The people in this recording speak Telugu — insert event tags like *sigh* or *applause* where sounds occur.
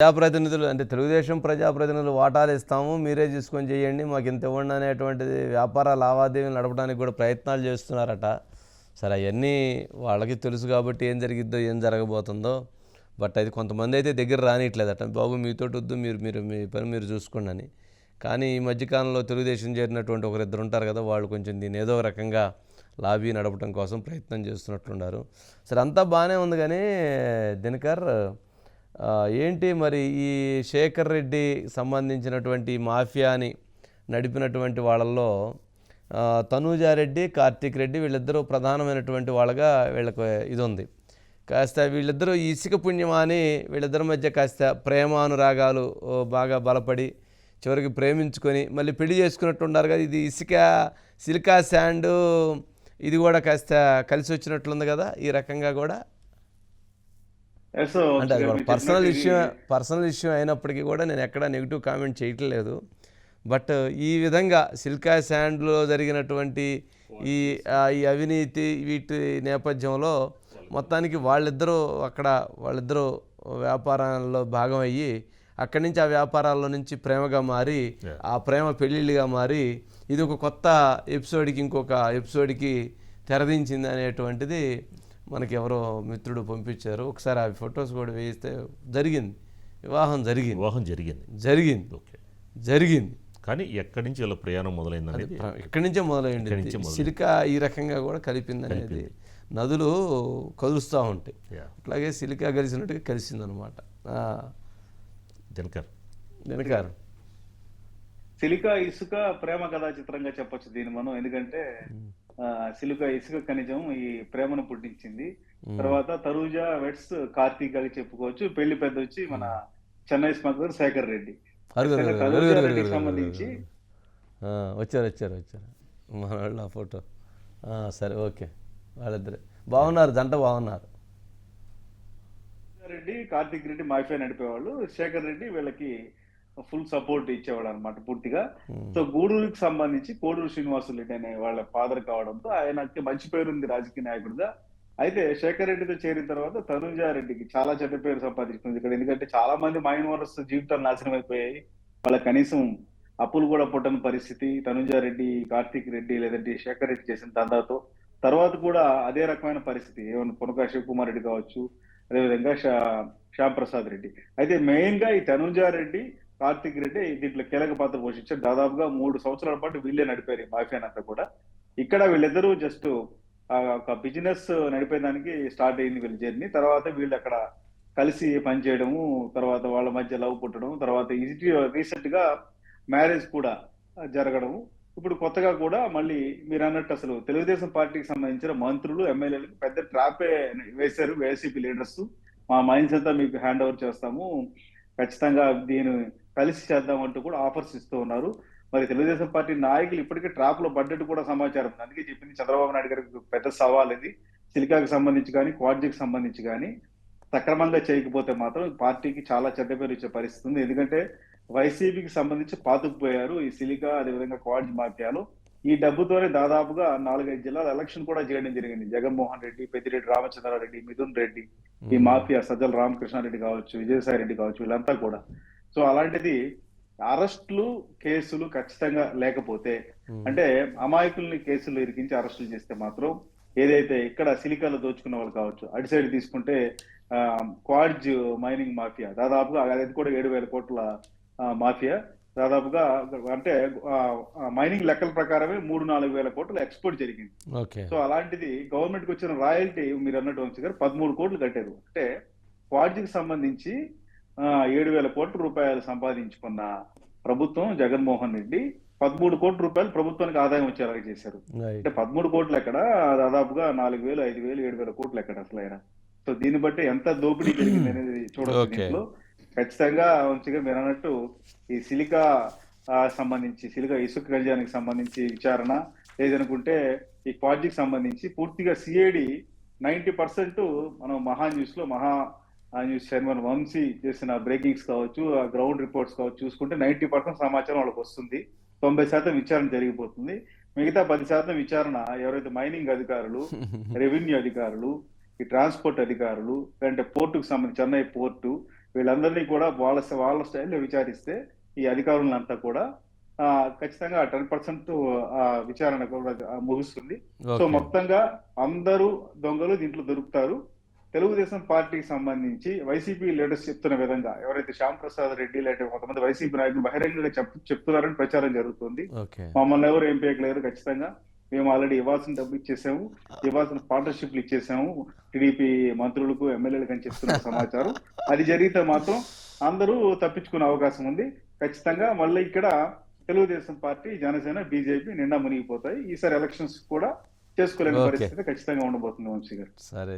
ప్రజాప్రతినిధులు అంటే తెలుగుదేశం ప్రజాప్రతినిధులు వాటాలు ఇస్తాము మీరే చూసుకొని చేయండి మాకు ఇంత ఇవ్వండి అనేటువంటిది వ్యాపార లావాదేవీలు నడపడానికి కూడా ప్రయత్నాలు చేస్తున్నారట. సరే అవన్నీ వాళ్ళకి తెలుసు కాబట్టి ఏం జరిగిద్దో ఏం జరగబోతుందో బట్ అది కొంతమంది అయితే దగ్గర రానిట్లేదట బాబు మీతో వద్దు మీరు మీరు మీ పని మీరు చూసుకోండి అని. కానీ ఈ మధ్యకాలంలో తెలుగుదేశం చేరినటువంటి ఒకరిద్దరు ఉంటారు కదా వాళ్ళు కొంచెం దీని ఏదో రకంగా లాబీ నడపడం కోసం ప్రయత్నం చేస్తున్నట్లున్నారు. సరే అంతా బాగానే ఉంది కానీ దినకర్ ఏంటి మరి ఈ శేఖర్ రెడ్డి సంబంధించినటువంటి మాఫియాని నడిపినటువంటి వాళ్ళల్లో తనూజారెడ్డి కార్తీక్ రెడ్డి వీళ్ళిద్దరూ ప్రధానమైనటువంటి వాళ్ళగా వీళ్ళకు ఇది ఉంది కాస్త వీళ్ళిద్దరూ ఇసుక పుణ్యమా అని వీళ్ళిద్దరి మధ్య కాస్త ప్రేమానురాగాలు బాగా బలపడి చివరికి ప్రేమించుకొని మళ్ళీ పెళ్ళి చేసుకున్నట్టు ఉన్నారు కదా ఇది ఇసుక సిలికా శాండ్ ఇది కూడా కాస్త కలిసి వచ్చినట్లుంది కదా ఈ రకంగా కూడా Sir. అంటే అది పర్సనల్ ఇష్యూ పర్సనల్ ఇష్యూ అయినప్పటికీ కూడా నేను ఎక్కడ నెగిటివ్ కామెంట్ చేయట్లేదు బట్ ఈ విధంగా సిల్కా శాండ్లో జరిగినటువంటి ఈ ఈ అవినీతి వీటి నేపథ్యంలో మొత్తానికి వాళ్ళిద్దరూ అక్కడ వాళ్ళిద్దరూ వ్యాపారాల్లో భాగం అయ్యి అక్కడి నుంచి ఆ వ్యాపారాల్లో నుంచి ప్రేమగా మారి ఆ ప్రేమ పెళ్ళిళ్ళుగా మారి ఇది ఒక కొత్త ఎపిసోడ్కి ఇంకొక ఎపిసోడ్కి తెరదించింది అనేటువంటిది మనకి ఎవరో మిత్రుడు పంపించారు. ఒకసారి ఆ ఫొటోస్ కూడా వేయిస్తే జరిగింది. వివాహం జరిగింది. వివాహం జరిగింది. జరిగింది. ఓకే. జరిగింది. కానీ ఎక్కడి నుంచి ఇలా ప్రయాణం మొదలైంది అనేది ఇక్కడి నుంచే మొదలైంది. సిలికా ఈ రకంగా కూడా కలిపింది అనేది నదులు కలుస్తూ ఉంటాయి. అట్లాగే సిలికా కలిసినట్టుగా కలిసిందనమాట. దినకర్. వెనకారు సిలికా ఇసుక ప్రేమ కథా చిత్రంగా చెప్పొచ్చు దీన్ని మనం. ఎందుకంటే సిలికా ఇసుక ఖనిజం ఈ ప్రేమను పుట్టించింది. తర్వాత తరూజా వెట్స్ కార్తీక్ అని చెప్పుకోవచ్చు. పెళ్ళి పెద్ద వచ్చి మన చెన్నై స్మగ్లర్ శేఖర్ రెడ్డి. సంబంధించి వచ్చారు వచ్చారు వచ్చారు. మన వాళ్ళు ఆ ఫోటో. సరే ఓకే. వాళ్ళిద్దరే. బాగున్నారు జంట బాగున్నారు. రెడ్డి కార్తీక్ రెడ్డి మాఫియా నడిపేవాళ్ళు. శేఖర్ రెడ్డి వీళ్ళకి ఫుల్ సపోర్ట్ ఇచ్చేవాడు అనమాట పూర్తిగా సో గూడూరుకి సంబంధించి కోడూరు శ్రీనివాసులు రెడ్డి అనే వాళ్ళ ఫాదర్ కావడంతో ఆయనకి మంచి పేరు ఉంది రాజకీయ నాయకుడిగా. అయితే శేఖర్ రెడ్డితో చేరిన తర్వాత తనుజా రెడ్డికి చాలా చెడ్డ పేరు సంపాదించుకుంది ఇక్కడ. ఎందుకంటే చాలా మంది మైన్ ఓనర్స్ జీవితాలు నాశనం అయిపోయాయి. వాళ్ళ కనీసం అప్పులు కూడా పుట్టని పరిస్థితి తనుజా రెడ్డి కార్తీక్ రెడ్డి లేదంటే శేఖర్ రెడ్డి చేసిన దందాతో. తర్వాత కూడా అదే రకమైన పరిస్థితి. ఏమన్నా పునకా శివకుమార్ రెడ్డి కావచ్చు అదేవిధంగా శ్యామ్ ప్రసాద్ రెడ్డి. అయితే మెయిన్గా ఈ తనుజా రెడ్డి కార్తిక్ రెడ్డి దీంట్లో కీలక పాత్ర పోషించారు. దాదాపుగా మూడు సంవత్సరాల పాటు వీళ్ళే నడిపారు ఈ మాఫియా అంతా కూడా. ఇక్కడ వీళ్ళిద్దరూ జస్ట్ ఒక బిజినెస్ నడిపేదానికి స్టార్ట్ అయింది వీళ్ళ జర్నీ. తర్వాత వీళ్ళు అక్కడ కలిసి పనిచేయడము తర్వాత వాళ్ళ మధ్య లవ్ పుట్టడం తర్వాత రీసెంట్గా మ్యారేజ్ కూడా జరగడము. ఇప్పుడు కొత్తగా కూడా మళ్ళీ మీరు అన్నట్టు అసలు తెలుగుదేశం పార్టీకి సంబంధించిన మంత్రులు ఎమ్మెల్యేలకు పెద్ద ట్రాపే వేశారు వైసీపీ లీడర్స్. మా మైండ్స్ అంతా మీకు హ్యాండ్ ఓవర్ చేస్తాము. ఖచ్చితంగా దీని కలిసి చేద్దామంటూ కూడా ఆఫర్స్ ఇస్తూ ఉన్నారు. మరి తెలుగుదేశం పార్టీ నాయకులు ఇప్పటికే ట్రాప్లో పడ్డట్టు కూడా సమాచారం. ఉంది. అందుకే చెప్పింది చంద్రబాబు నాయుడు గారికి పెద్ద సవాల్ ఇది. సిలికాకి సంబంధించి కానీ క్వాడ్జీకి సంబంధించి కానీ సక్రమంగా చేయకపోతే మాత్రం పార్టీకి చాలా చెడ్డ పేరు ఇచ్చే పరిస్థితి ఉంది. ఎందుకంటే వైసీపీకి సంబంధించి పాతుకుపోయారు. ఈ సిలికా అదేవిధంగా క్వాడ్జ్ మాఫియాలు. ఈ డబ్బుతోనే దాదాపుగా నాలుగైదు జిల్లాల ఎలక్షన్ కూడా చేయడం జరిగింది. జగన్మోహన్ రెడ్డి పెద్దిరెడ్డి రామచంద్రారెడ్డి మిథున్ రెడ్డి ఈ మాఫియా సజ్జల రామకృష్ణారెడ్డి కావచ్చు విజయసాయి రెడ్డి కావచ్చు వీళ్ళంతా కూడా. సో అలాంటిది అరెస్టులు కేసులు ఖచ్చితంగా లేకపోతే అంటే అమాయకుల్ని కేసులు ఇరికించి అరెస్టులు చేస్తే మాత్రం ఏదైతే ఇక్కడ సిలికాలో దోచుకున్న వాళ్ళు కావచ్చు అటు సైడ్ తీసుకుంటే క్వాడ్జ్ మైనింగ్ మాఫియా దాదాపుగా అది కూడా ఏడు వేల కోట్ల మాఫియా. దాదాపుగా అంటే మైనింగ్ లెక్కల ప్రకారమే మూడు నాలుగు వేల కోట్లు ఎక్స్పోర్ట్ జరిగింది. సో అలాంటిది గవర్నమెంట్కి వచ్చిన రాయల్టీ మీరు అన్నట్టు వంశీ గారు పదమూడు కోట్లు కట్టారు. అంటే క్వాడ్జికి సంబంధించి ఏడు వేల కోట్ల రూపాయలు సంపాదించుకున్న ప్రభుత్వం జగన్మోహన్ రెడ్డి పదమూడు కోట్ల రూపాయలు ప్రభుత్వానికి ఆదాయం వచ్చేలాగా చేశారు. అంటే పదమూడు కోట్లు ఎక్కడ? దాదాపుగా నాలుగు వేలు ఐదు వేలు ఏడు వేల కోట్లు ఎక్కడ అసలు ఆయన? సో దీన్ని బట్టి ఎంత దోపిడీ జరిగింది అనేది చూడవచ్చు. దీంట్లో. ఖచ్చితంగా వంశీగా మీరు అన్నట్టు ఈ సిలికా సంబంధించి సిలికా ఇసుక కళ్యాణానికి సంబంధించి విచారణ. లేదనుకుంటే ఈ క్వాడ్జికి సంబంధించి పూర్తిగా సిఐడి నైన్టీ పర్సెంట్ మనం మహా న్యూస్లో మహా ఆ న్యూస్ చైర్మన్ వంశీ చేసిన బ్రేకింగ్స్ కావచ్చు ఆ గ్రౌండ్ రిపోర్ట్స్ కావచ్చు చూసుకుంటే నైన్టీ పర్సెంట్ సమాచారం వాళ్ళకి వస్తుంది. తొంభై శాతం విచారణ జరిగిపోతుంది. మిగతా పది శాతం విచారణ ఎవరైతే మైనింగ్ అధికారులు *laughs* రెవెన్యూ అధికారులు ఈ ట్రాన్స్పోర్ట్ అధికారులు లేదంటే పోర్టుకు సంబంధించి చెన్నై పోర్టు వీళ్ళందరినీ కూడా వాళ్ళ వాళ్ళ స్టైల్లో విచారిస్తే ఈ అధికారులంతా కూడా ఆ, ఖచ్చితంగా టెన్ పర్సెంట్ విచారణ కూడా ముగుస్తుంది. సో మొత్తంగా అందరూ దొంగలు దీంట్లో దొరుకుతారు. తెలుగుదేశం పార్టీకి సంబంధించి వైసీపీ లీడర్స్ చెప్తున్న విధంగా ఎవరైతే శ్యామ్ ప్రసాద్ రెడ్డి లేదంటే కొంతమంది వైసీపీ నాయకులు బహిరంగంగా చెప్ చెప్తున్నారని ప్రచారం జరుగుతుంది. మమ్మల్ని ఎవరు ఏం పేయలేరు ఖచ్చితంగా. మేము ఆల్రెడీ ఇవ్వాల్సిన డబ్బు ఇచ్చేసాము. ఇవ్వాల్సిన పార్ట్నర్షిప్లు ఇచ్చేసాము. టీడీపీ మంత్రులకు ఎమ్మెల్యేలకు అని చెప్తున్న సమాచారం. అది జరిగితే మాత్రం అందరూ తప్పించుకునే అవకాశం ఉంది. ఖచ్చితంగా మళ్ళీ ఇక్కడ తెలుగుదేశం పార్టీ జనసేన బీజేపీ నిండా మునిగిపోతాయి. ఈసారి ఎలక్షన్స్ కూడా చేసుకోలేని. పరిస్థితి ఖచ్చితంగా ఉండబోతుంది వంశీ గారు. సరే.